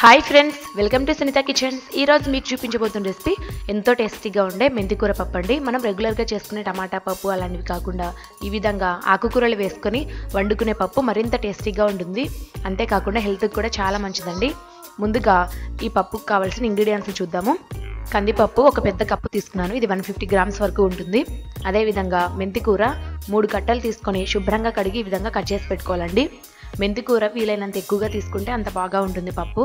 Hi friends welcome to Sunitha kitchens ఈరోజు మీకు చూపించబోతున్న recipe ఎంతో టేస్టీగా ఉండే మెంతికూర పప్పు అండి మనం రెగ్యులర్గా చేసుకునే టమాటా పప్పు అలాంటివి కాకుండా ఈ విధంగా ఆకుకూరలు వేసుకొని వండుకునే పప్పు మరింత టేస్టీగా ఉంటుంది. అంతేకాకుండా హెల్త్కి కూడా చాలా మంచిదండి. ముందుగా ఈ పప్పుకు కావాల్సిన ఇంగ్రీడియంట్స్ని చూద్దాము. కందిపప్పు ఒక పెద్ద కప్పు తీసుకున్నాను. ఇది వన్ ఫిఫ్టీ గ్రామ్స్ వరకు ఉంటుంది. అదేవిధంగా మెంతికూర మూడు కట్టలు తీసుకొని శుభ్రంగా కడిగి ఈ విధంగా కట్ చేసి పెట్టుకోవాలండి. మెంతికూర వీలైనంత ఎక్కువగా తీసుకుంటే అంత బాగా ఉంటుంది పప్పు.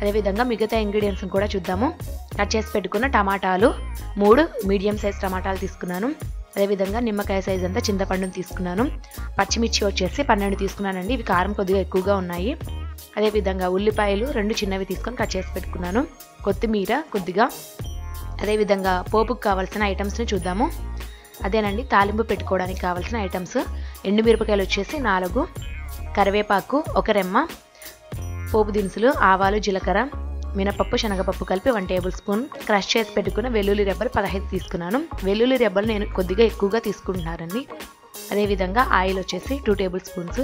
అదేవిధంగా మిగతా ఇంగ్రీడియంట్స్ని కూడా చూద్దాము. కట్ చేసి పెట్టుకున్న టమాటాలు మూడు మీడియం సైజ్ టమాటాలు తీసుకున్నాను. అదేవిధంగా నిమ్మకాయ సైజ్ అంతా చింతపండుని తీసుకున్నాను. పచ్చిమిర్చి వచ్చేసి పన్నెండు తీసుకున్నానండి. ఇవి కారం కొద్దిగా ఎక్కువగా ఉన్నాయి. అదేవిధంగా ఉల్లిపాయలు రెండు చిన్నవి తీసుకొని కట్ చేసి పెట్టుకున్నాను. కొత్తిమీర కొద్దిగా. అదేవిధంగా పోపుకు కావాల్సిన ఐటమ్స్ని చూద్దాము. అదేనండి తాలింపు పెట్టుకోవడానికి కావాల్సిన ఐటమ్స్. ఎండుమిరపకాయలు వచ్చేసి నాలుగు. కరివేపాకు ఒక రెమ్మ పోపు దినుసులు ఆవాలు జీలకర్ర మినపప్పు శనగపప్పు కలిపి వన్ టేబుల్ స్పూన్. క్రష్ చేసి పెట్టుకున్న వెల్లుల్లి రెబ్బలు పదహైదు తీసుకున్నాను. వెల్లుల్లి రెబ్బలు నేను కొద్దిగా ఎక్కువగా తీసుకుంటున్నానండి. అదేవిధంగా ఆయిల్ వచ్చేసి టూ టేబుల్ స్పూన్స్.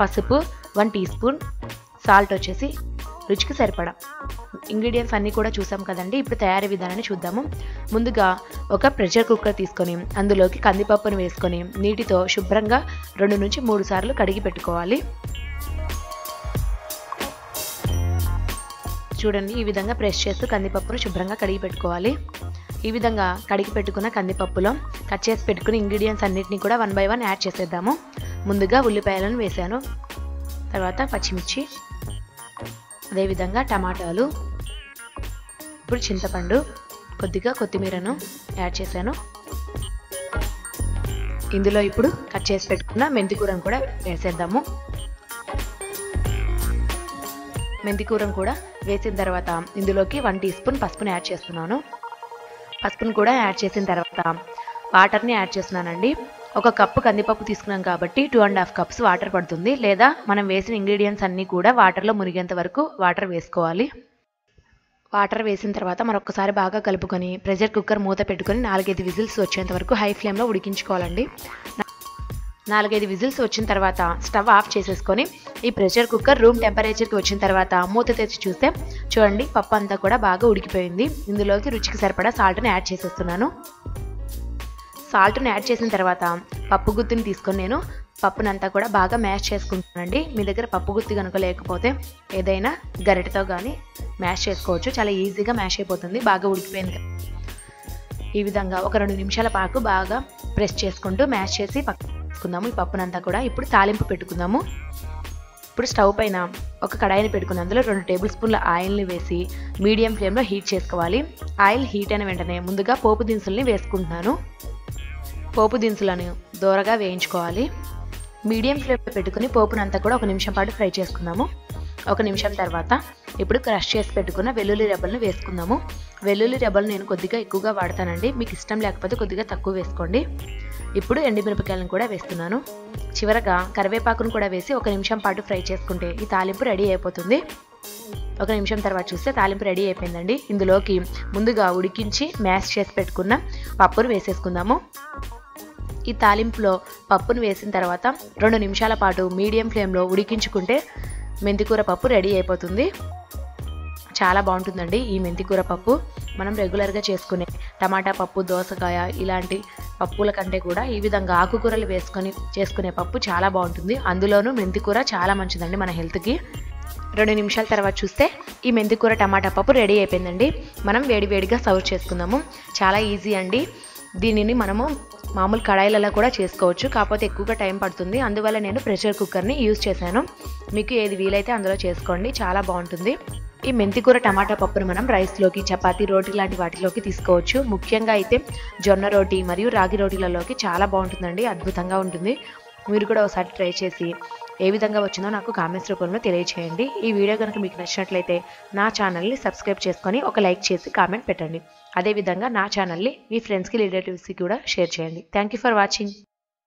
పసుపు వన్ టీ స్పూన్. సాల్ట్ వచ్చేసి రుచికి సరిపడా. ఇంగ్రీడియంట్స్ అన్నీ కూడా చూసాం కదండి. ఇప్పుడు తయారీ విధానాన్ని చూద్దాము. ముందుగా ఒక ప్రెషర్ కుక్కర్ తీసుకొని అందులోకి కందిపప్పును వేసుకొని నీటితో శుభ్రంగా రెండు నుంచి మూడు సార్లు కడిగి పెట్టుకోవాలి. చూడండి ఈ విధంగా ప్రెస్ చేస్తూ కందిపప్పును శుభ్రంగా కడిగి పెట్టుకోవాలి. ఈ విధంగా కడిగి పెట్టుకున్న కందిపప్పులో కట్ చేసి పెట్టుకున్న ఇంగ్రీడియంట్స్ అన్నిటిని కూడా వన్ బై వన్ యాడ్ చేసేద్దాము. ముందుగా ఉల్లిపాయలను వేసాను తర్వాత పచ్చిమిర్చి అదేవిధంగా టమాటాలు ఇప్పుడు చింతపండు కొద్దిగా కొత్తిమీరను యాడ్ చేశాను. ఇందులో ఇప్పుడు కట్ చేసి పెట్టుకున్న మెంతికూరను కూడా వేసేద్దాము. మెంతికూరను కూడా వేసిన తర్వాత ఇందులోకి వన్ టీ స్పూన్ పసుపుని యాడ్ చేస్తున్నాను. పసుపును కూడా యాడ్ చేసిన తర్వాత వాటర్ని యాడ్ చేస్తున్నానండి. ఒక కప్పు కందిపప్పు తీసుకున్నాం కాబట్టి two and half cups water పడుతుంది. లేదా మనం వేసిన ఇంగ్రీడియంట్స్ అన్నీ కూడా వాటర్లో మునిగేంత వరకు వాటర్ వేసుకోవాలి. వాటర్ వేసిన తర్వాత మరొకసారి బాగా కలుపుకొని ప్రెషర్ కుక్కర్ మూత పెట్టుకొని నాలుగైదు విజిల్స్ వచ్చేంత వరకు హై ఫ్లేమ్లో ఉడికించుకోవాలండి. నాలుగైదు విజిల్స్ వచ్చిన తర్వాత స్టవ్ ఆఫ్ చేసేసుకొని ఈ ప్రెషర్ కుక్కర్ రూమ్ టెంపరేచర్కి వచ్చిన తర్వాత మూత తెచ్చి చూస్తే చూడండి పప్పు అంతా కూడా బాగా ఉడికిపోయింది. ఇందులోకి రుచికి సరిపడా సాల్ట్ని యాడ్ చేసేస్తున్నాను. సాల్ట్ని యాడ్ చేసిన తర్వాత పప్పు గుత్తిని తీసుకొని నేను పప్పునంతా కూడా బాగా మ్యాష్ చేసుకుంటానండి. మీ దగ్గర పప్పు గుత్తి కనుక లేకపోతే ఏదైనా గరిటతో కానీ మ్యాష్ చేసుకోవచ్చు. చాలా ఈజీగా మ్యాష్ అయిపోతుంది. బాగా ఉడికిపోయింది. ఈ విధంగా ఒక రెండు నిమిషాల పాకు బాగా ప్రెస్ చేసుకుంటూ మ్యాష్ చేసి పక్కన ఈ పప్పునంతా కూడా ఇప్పుడు తాలింపు పెట్టుకుందాము. ఇప్పుడు స్టవ్ పైన ఒక కడాయిని పెట్టుకుని అందులో రెండు టేబుల్ స్పూన్ల ఆయిల్ని వేసి మీడియం ఫ్లేమ్లో హీట్ చేసుకోవాలి. ఆయిల్ హీట్ అయిన వెంటనే ముందుగా పోపు దినుసుల్ని వేసుకుంటున్నాను. పోపు దినుసులను దూరగా వేయించుకోవాలి. మీడియం ఫ్లేమ్లో పెట్టుకుని పోపునంతా కూడా ఒక నిమిషం పాటు ఫ్రై చేసుకుందాము. ఒక నిమిషం తర్వాత ఇప్పుడు క్రష్ చేసి పెట్టుకున్న వెల్లుల్లి రెబ్బలను వేసుకుందాము. వెల్లుల్లి రెబ్బలు నేను కొద్దిగా ఎక్కువగా వాడతానండి. మీకు ఇష్టం లేకపోతే కొద్దిగా తక్కువ వేసుకోండి. ఇప్పుడు ఎండుమిరపకాయలను కూడా వేస్తున్నాను. చివరగా కరివేపాకును కూడా వేసి ఒక నిమిషం పాటు ఫ్రై చేసుకుంటే ఈ తాలింపు రెడీ అయిపోతుంది. ఒక నిమిషం తర్వాత చూస్తే తాలింపు రెడీ అయిపోయిందండి. ఇందులోకి ముందుగా ఉడికించి మ్యాష్ చేసి పెట్టుకున్న పప్పును వేసేసుకుందాము. ఈ తాలింపులో పప్పును వేసిన తర్వాత రెండు నిమిషాల పాటు మీడియం ఫ్లేమ్లో ఉడికించుకుంటే మెంతికూర పప్పు రెడీ అయిపోతుంది. చాలా బాగుంటుందండి ఈ మెంతికూర పప్పు. మనం రెగ్యులర్గా చేసుకునే టమాటా పప్పు దోసకాయ ఇలాంటి పప్పుల కంటే కూడా ఈ విధంగా ఆకుకూరలు వేసుకొని చేసుకునే పప్పు చాలా బాగుంటుంది. అందులోనూ మెంతికూర చాలా మంచిదండి మన హెల్త్కి. రెండు నిమిషాల తర్వాత చూస్తే ఈ మెంతికూర టమాటా పప్పు రెడీ అయిపోయిందండి. మనం వేడివేడిగా సర్వ్ చేసుకుందాము. చాలా ఈజీ అండి. దీనిని మనము మామూలు కడాయిలలో కూడా చేసుకోవచ్చు. కాకపోతే ఎక్కువగా టైం పడుతుంది. అందువల్ల నేను ప్రెషర్ కుక్కర్ని యూజ్ చేశాను. మీకు ఏది వీలైతే అందులో చేసుకోండి. చాలా బాగుంటుంది. ఈ మెంతికూర టమాటా పప్పును మనం రైస్లోకి చపాతీ రోటీ లాంటి వాటిలోకి తీసుకోవచ్చు. ముఖ్యంగా అయితే జొన్న రోటీ మరియు రాగి రోటీలలోకి చాలా బాగుంటుందండి. అద్భుతంగా ఉంటుంది. మీరు కూడా ఒకసారి ట్రై చేసి ఏ విధంగా వచ్చిందో నాకు కామెంట్స్ రూపంలో తెలియచేయండి. ఈ వీడియో కనుక మీకు నచ్చినట్లయితే నా ఛానల్ని సబ్స్క్రైబ్ చేసుకొని ఒక లైక్ చేసి కామెంట్ పెట్టండి. అదేవిధంగా నా ఛానల్ని మీ ఫ్రెండ్స్కి రిలేటివ్స్కి కూడా షేర్ చేయండి. Thank you for watching